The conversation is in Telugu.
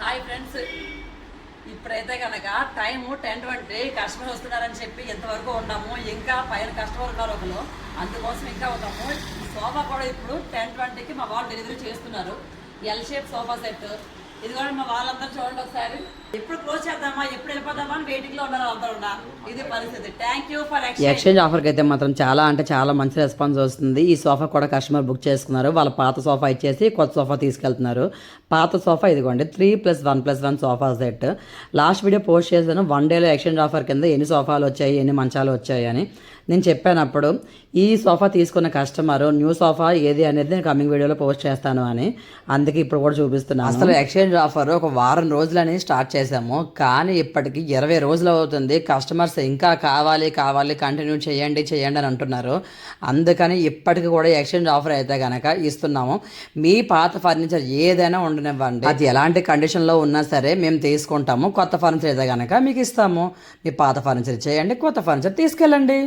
Hi friends. ఇప్పుడైతే కనుక టైము టెన్ ట్వంటీ కస్టమర్ వస్తున్నారని చెప్పి ఎంతవరకు ఉన్నాము ఇంకా పైన కస్టమర్ ఉన్నారు ఒకరు. అందుకోసం ఇంకా ఉన్నాము. ఈ సోఫా కూడా ఇప్పుడు టెన్ ట్వంటీకి మా వాళ్ళు డెలివరీ చేస్తున్నారు. ఎల్ షేప్ సోఫా సెట్ ఇది కూడా మా వాళ్ళందరూ చూడండి ఒకసారి. ఎప్పుడు క్లోజ్ చేద్దామా ఎప్పుడు వెళ్ళిపోదామా అని వెయిటింగ్లో ఉన్నారు అందరూ ఉన్నారు ఇది పరిస్థితి. Thank you for exchange exchange ఆఫర్కి అయితే మాత్రం చాలా అంటే చాలా మంచి రెస్పాన్స్ వస్తుంది. ఈ సోఫా కూడా కస్టమర్ బుక్ చేసుకున్నారు. వాళ్ళ పాత సోఫా ఇచ్చేసి కొత్త సోఫా తీసుకెళ్తున్నారు. పాత సోఫా ఇదిగోండి three plus one plus one sofa set last video post చేశాను. వన్ డేలో ఎక్స్చేంజ్ ఆఫర్ కింద ఎన్ని సోఫాలు వచ్చాయి ఎన్ని మంచాలు వచ్చాయి అని. నేను చెప్పాను అప్పుడు ఈ సోఫా తీసుకున్న కస్టమర్ న్యూ సోఫా ఏది అనేది నేను కమింగ్ వీడియోలో పోస్ట్ చేస్తాను అని అందుకే ఇప్పుడు కూడా చూపిస్తున్నాను. అసలు ఎక్స్చేంజ్ ఆఫర్ ఒక వారం రోజులని స్టార్ట్ చేసాము కానీ ఇప్పటికి ఇరవై రోజులు అవుతుంది. కస్టమర్స్ ఇంకా కావాలి కావాలి కంటిన్యూ చేయండి చేయండి అని అంటున్నారు. అందుకని ఇప్పటికి కూడా ఎక్స్చేంజ్ ఆఫర్ అయితే కనుక ఇస్తున్నాము. మీ పాత ఫర్నిచర్ ఏదైనా ఉండనివ్వండి. అది ఎలాంటి కండిషన్లో ఉన్నా సరే మేము తీసుకుంటాము. కొత్త ఫర్నిచర్ అయితే కనుక మీకు ఇస్తాము. మీ పాత ఫర్నిచర్ చేయండి కొత్త ఫర్నిచర్ తీసుకెళ్ళండి.